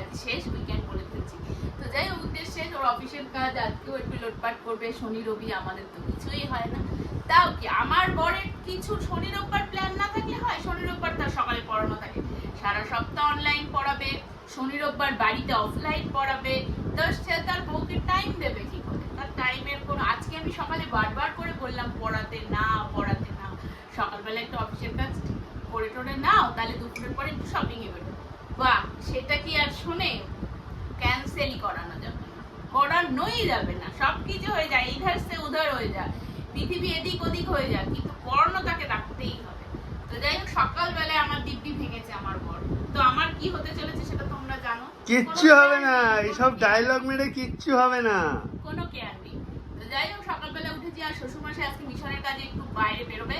আজকে শেষ উইকেন্ড বলে ফেলছি। তো যাই হোক উইকেন্ড শেষ ওর অফিসের কাজ আজকেও একটু লোটপাট করবে। শনি, রবি আমাদের তো কিছুই হয় না। তাও কি, আমার বরের কিছু শনি, রোববার প্ল্যান না থাকলে হয়? শনি, রোববার তার সকালে পড়ানো থাকে। সারা সপ্তাহ অনলাইন পড়াবে, শনি, রোববার বাড়িতে অফলাইন পড়াবে। তো সে তার বউকে টাইম দেবে কি করে? তার টাইমের কোনো আজকে আমি সকালে বারবার করে বললাম, পড়াতে না পড়াতে না। সকালবেলা একটু অফিসের কাজ করে টোরে নাও, তাহলে দুপুরের পরে একটু শপিং এ বেরো বাহ সেটা কি আর শুনে? ক্যান্সেলই করানো যাবে না। করানোই যাবে না সব কিছু হয়ে যায় ইধার সে উধার হয়ে যায় পৃথিবী এদিক ওদিক হয়ে যায় কিন্তু পড়ানো তাকে রাখতেই হবে। তো যাই হোক সকালবেলায় আমার দিব্যি ভেঙেছে আমার বর। তো আমার কি হতে চলেছে সেটা তোমরা জানো? কিচ্ছু হবে না। এইসব ডায়লগ মেরে কিচ্ছু হবে না। কোনো কেয়ার নেই। তো যাই হোক উঠেছি আর শ্বশুরমশাই আজকে মিশনের কাজে একটু বাইরে বেরোবে,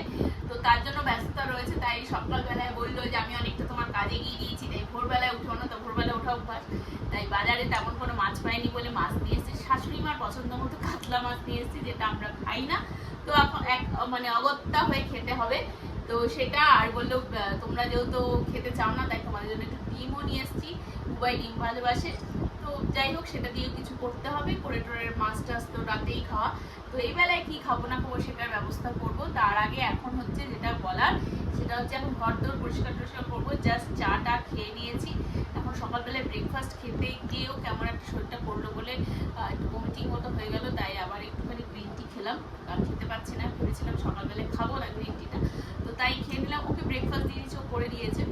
তো তার জন্য ব্যস্ততা রয়েছে, তাই সকালবেলায় বলল যে আমি অনেকটা তোমার কাজে গিয়ে দিয়েছি তাই ভোরবেলায় উঠো না, তো ভোরবেলা ওঠা অভ্যাস। তাই বাজারে তেমন কোনো মাছ পাইনি বলে মাছ নিয়ে এসেছি। শাশুড়ি মার পছন্দ মতো কাতলা মাছ নিয়ে এসেছি, যেটা আমরা খাই না। তো এখন এক মানে অগত্যা হয়ে খেতে হবে। তো সেটা আর বলল তোমরা যেহেতু খেতে চাও না, তাই তোমাদের জন্য একটু ডিমও নিয়ে এসেছি উবাই ডিম ভালোবাসে। তো যাই হোক, সেটা দিয়ে কিছু করতে হবে। করে টোরের মাছ টাছ তো রাতেই খাওয়া। তো এই বেলায় কি খাব, না খাব সেটার ব্যবস্থা করব। তার আগে এখন হচ্ছে যেটা বলার, সেটা হচ্ছে এখন ঘর দোর পরিষ্কার টরিষ্কার করব। জাস্ট চাটা খেয়ে নিয়েছি। এখন সকালবেলায় ব্রেকফাস্ট খেতে গিয়েও কেমন একটা শরীরটা করল বলে ভমিটিং মতো হয়ে গেল, তাই আবার একটুখানি গ্রিন টি খেলাম। কারণ খেতে পারছি না, ভেবেছিলাম সকালবেলায় খাব না গ্রিন টিটা তো তাই খেয়ে নিলাম। ওকে ব্রেকফাস্ট দিয়েছি ও করে দিয়েছে।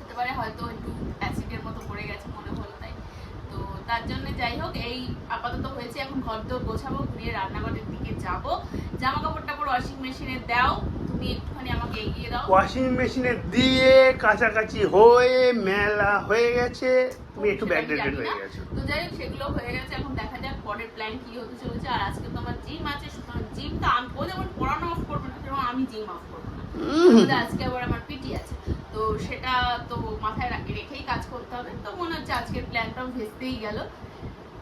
হতে পারে হয়তো অ্যাসিডের মতো পড়ে গেছে মনে হলো তাই তো তার জন্য যাই হোক এই আপাতত হয়েছে। এখন ঘর দোর গোছাবো ঘুরিয়ে রান্নাঘরের দিকে যাব। জামা কাপড় টাপড় ওয়াশিং মেশিনে দাও তুমি একটুখানি আমাকে এগিয়ে দাও। ওয়াশিং মেশিনে দিয়ে কাছাকাছি হয়ে মেলা হয়ে গেছে। তুমি একটু ব্যাকডেটেড হয়ে। গেছো। তো যাই হোক সেগুলো হয়ে গেছে। এখন দেখা যাক পরের প্ল্যান কি হতে চলেছে। আর আজকে তো আমার জিম আছে সুতরাং জিম তো আমি ও যেমন পড়ানো অফ করব না সেরকম আমি জিম অফ করব না। আজকে আবার আমার পিটি আছে। তো সেটা তো মাথায় রাখে রেখেই কাজ করতে হবে। তো মনে হচ্ছে আজকের প্ল্যানটাও ভেস্তেই গেল।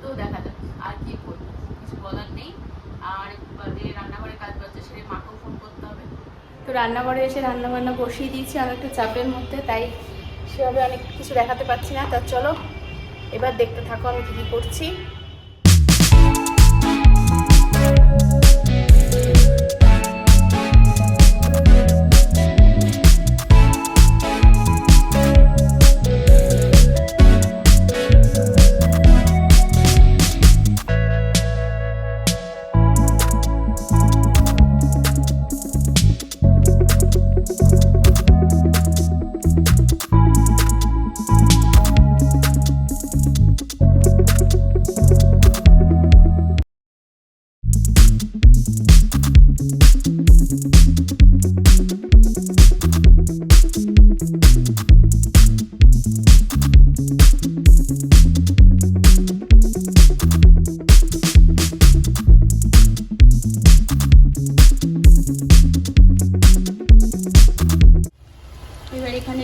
তো দেখা যাক, আর কি করব কিছু বলার নেই। আর রান্নাঘরে কাজ বাচ্চা সে মাকেও ফোন করতে হবে। তো রান্নাঘরে এসে রান্না বান্না বসিয়ে দিয়েছি আমি একটু চাপের মধ্যে, তাই সেভাবে অনেক কিছু দেখাতে পারছি না। তা চলো, এবার দেখতে থাকো আমি কী কী করছি।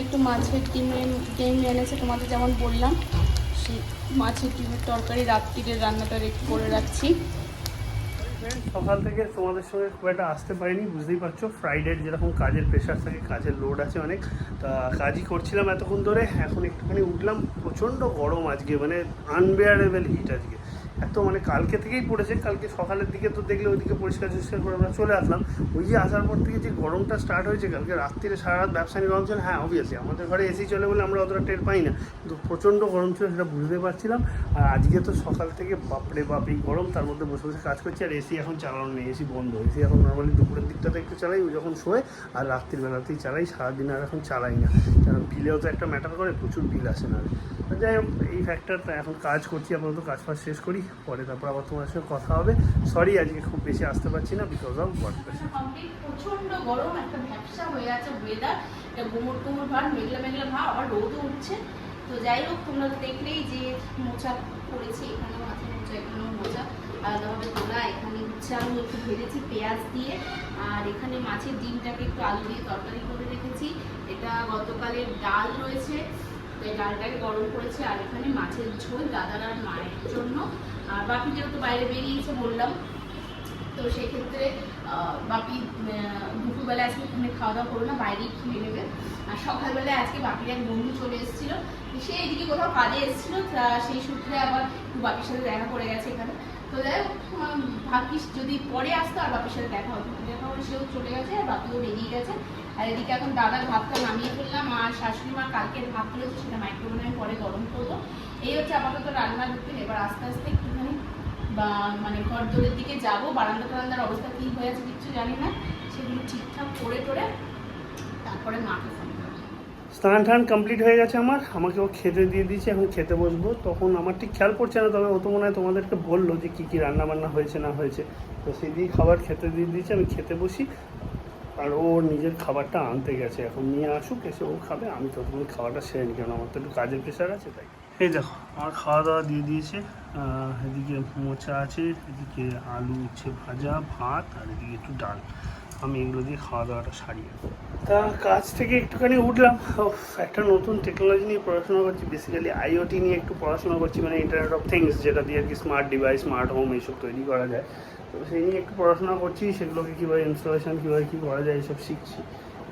একটু মাছের ডিমের ডিম এনেছে তোমাদের যেমন বললাম। সেই মাছের ডিমের তরকারি রাত্রিরের রান্নাটা রেখে করে রাখছি। সকাল থেকে তোমাদের সঙ্গে খুব একটা আসতে পারিনি, বুঝতেই পারছ। ফ্রাইডের যেরকম কাজের প্রেশার থাকে, কাজের লোড আছে অনেক। তা কাজই করছিলাম এতক্ষণ ধরে, এখন একটুখানি উঠলাম। প্রচণ্ড গরম আজকে মানে আনবেয়ারেবল হিট আজকে। এত মানে কালকে থেকেই পড়েছে, কালকে সকালের দিকে তো দেখলে ওইদিকে পরিষ্কার টরিষ্কার করে আমরা চলে আসলাম। ওই যে আসার পর থেকে যে গরমটা স্টার্ট হয়েছে, কালকে রাত্রিরে সারা রাত ব্যবসা নিয়ে গরম ছিল হ্যাঁ অবভিয়াসলি আমাদের ঘরে এসি চলে বলে আমরা অতটা টের পাই না। কিন্তু প্রচণ্ড গরম ছিল, সেটা বুঝতে পারছিলাম। আর আজকে তো সকাল থেকে বাপরে বাপ, এই গরম, তার মধ্যে বসে বসে কাজ করছি, আর এসি এখন চালানো নেই এসি বন্ধ। এসি এখন নর্মালি দুপুরের দিকটাতে একটু চালাই ওই যখন শোয়, আর রাত্রির বেলাতেই চালাই, সারাদিন আর এখন চালাই না। কারণ বিলেও তো একটা ম্যাটার করে, প্রচুর বিল আসে না। যাই হোক, এই ফ্যাক্টরটা এখন কাজ করছি, আপাতত কাজ ফাজ শেষ করি, পরে তারপর আবার তোমার সঙ্গে কথা হবে। সরি আজকে খুব বেশি আসতে পারছি না বিকজ অফ ওয়ার্ক প্রচণ্ড গরম, একটা ভ্যাপসা হয়ে আছে ওয়েদার গুমট গুমট ভাব, মেঘলা মেঘলা ভাব, আবার রোদও উঠছে। তো যাই হোক, তোমরা দেখলেই যে মোচা করেছি, এখানেও আছে মোচা, এখানেও মোচা। আলাদাভাবে তোলা এখানে হচ্ছে আমি একটু ভেজেছি পেঁয়াজ দিয়ে। আর এখানে মাছের ডিমটাকে একটু আলু দিয়ে তরকারি করে রেখেছি। এটা গতকালের ডাল রয়েছে। ডালটাকে গরম করেছি আর এখানে মাছের ঝোল দাদার আর মায়ের জন্য। আর বাকি যেহেতু বাইরে বেরিয়েছে বললাম, তো সেক্ষেত্রে বাপি দুপুরবেলা আজকে এখানে খাওয়া দাওয়া করব না, বাইরেই খেয়ে নেবে। আর সকালবেলায় আজকে বাপির এক বন্ধু চলে এসেছিল। সে এদিকে কোথাও কাজে এসেছিল সেই সূত্রে আবার বাপির সাথে দেখা করে গেছে এখানে। তো হোক উম, যদি পরে আসতো আর বাপির সাথে দেখা হতো। দেখা হলে সেও চলে গেছে আর বাপিও বেরিয়ে গেছে। আর এদিকে এখন দাদার ভাতটা নামিয়ে ফেললাম আর শাশুড়ি মা কালকের ভাত তুলেছে সেটা মাইক্রোওভেনে আমি পরে গরম করব। এই হচ্ছে আপাতত রান্নার রুটিন। এবার আস্তে আস্তে একটুখানি বা মানে ঘর দোরের দিকে যাব। বারান্দা টারান্দার অবস্থা কী হয়ে আছে কিচ্ছু জানি না। সেগুলো ঠিকঠাক করে টোরে তারপরে মাকে ফোন স্নান টান কমপ্লিট হয়ে গেছে আমার। আমাকে ও খেতে দিয়ে দিয়েছে, এখন খেতে বসবো। তখন আমার ঠিক খেয়াল পড়ছে না, তবে ও তো মনে হয় তোমাদেরকে বলল যে কী কী রান্নাবান্না হয়েছে, না হয়েছে। তো সেই দিয়ে খাবার খেতে দিয়ে দিয়েছে, আমি খেতে বসি। আর ও নিজের খাবারটা আনতে গেছে, এখন নিয়ে আসুক, এসে ও খাবে, আমি ততক্ষণ খাবারটা সেরে নিই কারণ আমার তো একটু কাজের প্রেশার আছে, তাই। এই দেখো, আমার খাওয়া দাওয়া দিয়ে দিয়েছে। এদিকে মোচা আছে, এদিকে আলু উচ্ছে ভাজা, ভাত, আর এদিকে একটু ডাল। আমি এগুলো দিয়ে খাওয়া দাওয়াটা সারি তা কাজ থেকে একটুখানি উঠলাম। একটা নতুন টেকনোলজি নিয়ে পড়াশোনা করছি। বেসিক্যালি আইওটি নিয়ে একটু পড়াশোনা করছি মানে ইন্টারনেট অফ থিংস যেটা দিয়ে আর কি স্মার্ট ডিভাইস স্মার্ট হোম এইসব তৈরি করা যায়। তো সেই নিয়ে একটু পড়াশোনা করছি, সেগুলোকে কীভাবে ইনস্টলেশন কীভাবে কী করা যায় এইসব শিখছি।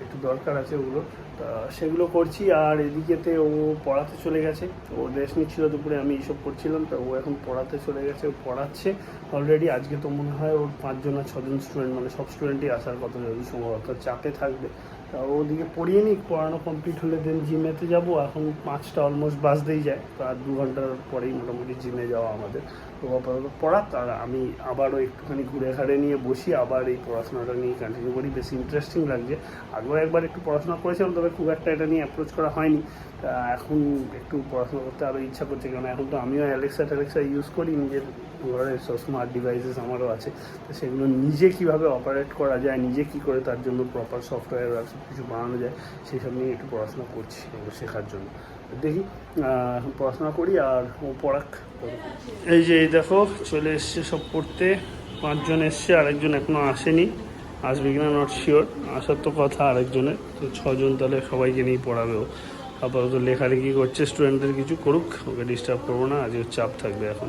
একটু দরকার আছে ওগুলো। তা সেগুলো করছি, আর এদিকেতে ও পড়াতে চলে গেছে। ও রেস্ট নিচ্ছিল দুপুরে, আমি এইসব করছিলাম। তা ও এখন পড়াতে চলে গেছে, ও পড়াচ্ছে অলরেডি আজকে তো মনে হয় ওর পাঁচজন আর ছজন স্টুডেন্ট মানে সব স্টুডেন্টই আসার কথা যদি সম্ভবত চাপে থাকবে। তা ওদিকে পড়িয়ে নিই পড়ানো কমপ্লিট হলে দেন জিমেতে যাব। এখন পাঁচটা অলমোস্ট বাজতেই যায়। তো আর দু ঘণ্টার পরেই মোটামুটি জিমে যাওয়া আমাদের। তো আপাতত পড়া তার আমি আবারও একটুখানি ঘুরে ঘাড়ে নিয়ে বসি, আবার এই পড়াশোনাটা নিয়ে কন্টিনিউ করি। বেশি ইন্টারেস্টিং লাগছে। আগেও একবার একটু পড়াশোনা করেছিলাম, তবে খুব একটা এটা নিয়ে অ্যাপ্রোচ করা হয়নি। তা এখন একটু পড়াশোনা করতে আরও ইচ্ছা করছে কারণ এখন তো আমিও অ্যালেক্সা ট্যালেক্সা ইউজ করি, নিজের সব স্মার্ট ডিভাইসেস আমারও আছে। তো সেগুলো নিজে কীভাবে অপারেট করা যায়, নিজে কি করে তার জন্য প্রপার সফটওয়্যার কিছু বানানো যায় সেই সব নিয়ে একটু পড়াশোনা করছি এগুলো শেখার জন্য। দেখি এখন পড়াশোনা করি আর ও পড়াক। এই যে এই দেখো চলে এসছে সব পড়তে। পাঁচজন এসছে আরেকজন এখনও আসেনি। আসবে কিনা নট শিওর আসার তো কথা আরেকজনের। তো ছজন তাহলে সবাইকে পড়াবে ও। আপাতত লেখালেখি করছে স্টুডেন্টদের কিছু করুক ওকে ডিস্টার্ব করব না আজকে চাপ থাকবে এখন।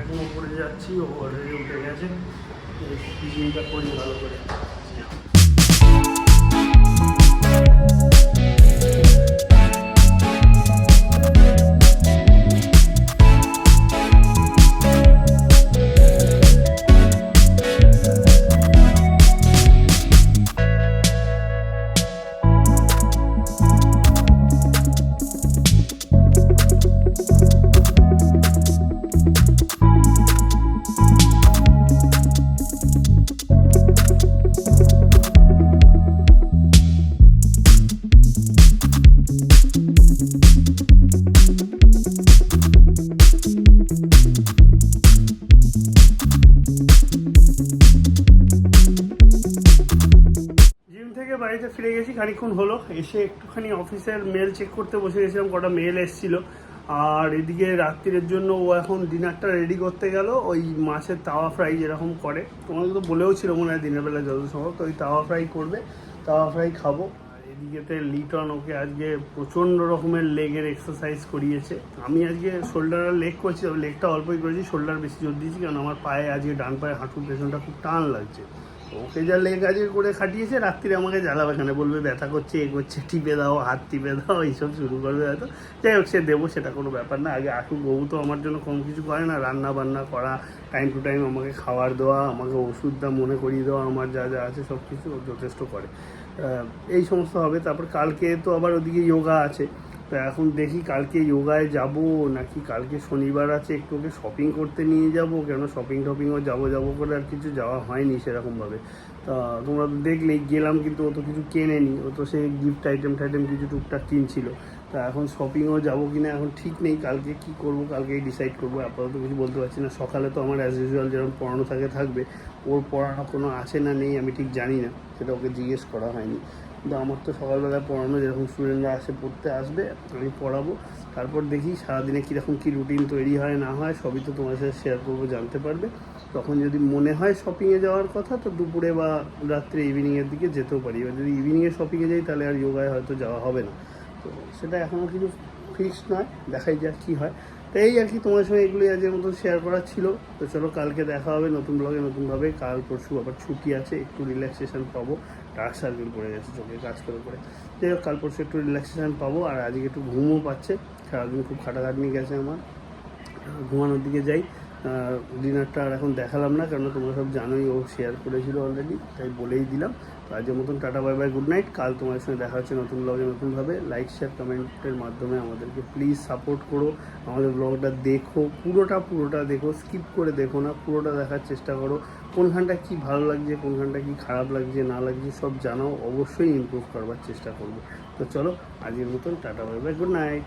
এখন উপরে যাচ্ছি ও উঠে গেছে। করি ভালো করে। বাড়িতে ফিরে গেছি খানিক্ষণ হলো। এসে একটুখানি অফিসের মেল চেক করতে বসে গেছিলাম, কটা মেল এসেছিল। আর এদিকে রাত্রির জন্য ও এখন ডিনারটা রেডি করতে গেল, ওই মাছের তাওয়া ফ্রাই যেরকম করে। তোমাকে তো বলেও ছিল মনে হয় দিনের বেলা যত সম্ভব, তো ওই তাওয়া ফ্রাই করবে, তাওয়া ফ্রাই খাব। আর এদিকেতে লিটন ওকে আজকে প্রচণ্ড রকমের লেগের এক্সারসাইজ করিয়েছে। আমি আজকে শোল্ডার আর লেগ করছি, তবে লেগটা অল্পই করেছি শোল্ডার বেশি জোর দিয়েছি, কারণ আমার পায়ে আজকে ডান পায়ে হাঁটুর পেছনটা খুব টান লাগছে। ওকে যা লেগ আজকে করে খাটিয়েছে, রাত্রিরে আমাকে জ্বালাবে এখানে বলবে, ব্যথা করছে, এ করছে, টিপে দাও, হাত টিপে দাও, এইসব শুরু করবে হয়তো। যাই হোক, সে দেবো, সেটা কোনো ব্যাপার না। আগে আটু বউ তো আমার জন্য কম কিছু করে না। রান্না বান্না করা টাইম টু টাইম আমাকে খাওয়ার দেওয়া, আমাকে ওষুধ ওষুধটা মনে করিয়ে দেওয়া, আমার যা যা আছে সব কিছু যথেষ্ট করে। এই সমস্ত হবে। তারপর কালকে তো আবার ওদিকে যোগা আছে। তো এখন দেখি কালকে যোগায় যাব, নাকি কালকে শনিবার আছে, একটু ওকে শপিং করতে নিয়ে যাব। কেন শপিং টপিংও যাব যাব করে আর কিছু যাওয়া হয়নি সেরকমভাবে। তা তোমরা তো দেখলেই গেলাম কিন্তু ও তো কিছু কেনেনি। ও তো সেই গিফট আইটেম টাইটেম কিছু টুকটাক কিনছিল। তা এখন শপিংও যাব কিনা এখন ঠিক নেই, কালকে কি করব কালকেই ডিসাইড করব। আপাতত কিছু বলতে পারছি না। সকালে তো আমার অ্যাজ ইউজুয়াল যেরকম পড়ানো থাকে, থাকবে। ওর পড়ানো কোনো আছে না নেই, আমি ঠিক জানি না। সেটা ওকে জিজ্ঞেস করা হয়নি। কিন্তু আমার তো সকালবেলায় পড়ানো, যেরকম স্টুডেন্টরা আসে পড়তে আসবে, আমি পড়াবো। তারপর দেখি সারাদিনে কীরকম কী রুটিন তৈরি হয়, না হয়, সবই তো তোমার সাথে শেয়ার করব, জানতে পারবে। তখন যদি মনে হয় শপিংয়ে যাওয়ার কথা, তো দুপুরে বা রাত্রে ইভিনিংয়ের দিকে যেতেও পারি। এবার যদি ইভিনিংয়ে শপিংয়ে যাই, তাহলে আর যোগায় হয়তো যাওয়া হবে না। তো সেটা এখনও কিছু ফিক্সড নয়, দেখাই যাক কী হয়। তো এই আর কি তোমার সঙ্গে এগুলোই আজকের মতন শেয়ার করার ছিল। তো চলো, কালকে দেখা হবে নতুন ব্লগে নতুনভাবে। কাল পরশু আবার ছুটি আছে, একটু রিল্যাক্সেশন পাবো। ডার্ক সার্কেল পড়ে গেছে চোখে কাজ করে করে যাই হোক কাল পরশু একটু রিল্যাক্সেশন পাবো, আর আজকে একটু ঘুমও পাচ্ছে। সারাদিন খুব খাটাখাটনি গেছে আমার। ঘুমানোর দিকে যাই। ডিনারটা আর এখন দেখালাম না, কেননা তোমরা সব জানোই, ও শেয়ার করেছিল অলরেডি তাই বলেই দিলাম। তো আজকের মতন tata, bye bye good night কাল তোমার সঙ্গে দেখা হচ্ছে নতুন ব্লগে নতুনভাবে। লাইক শেয়ার কমেন্টের মাধ্যমে আমাদেরকে প্লিজ সাপোর্ট করো। আমাদের ব্লগটা দেখো, পুরোটা পুরোটা দেখো স্কিপ করে দেখো না, পুরোটা দেখার চেষ্টা করো। কোনখানটা কি ভালো লাগছে, কোনখানটা কি খারাপ লাগছে, না লাগছে, সব জানাও। অবশ্যই ইমপ্রুভ করবার চেষ্টা করব। তো চলো, আজকের মতন tata, bye bye good night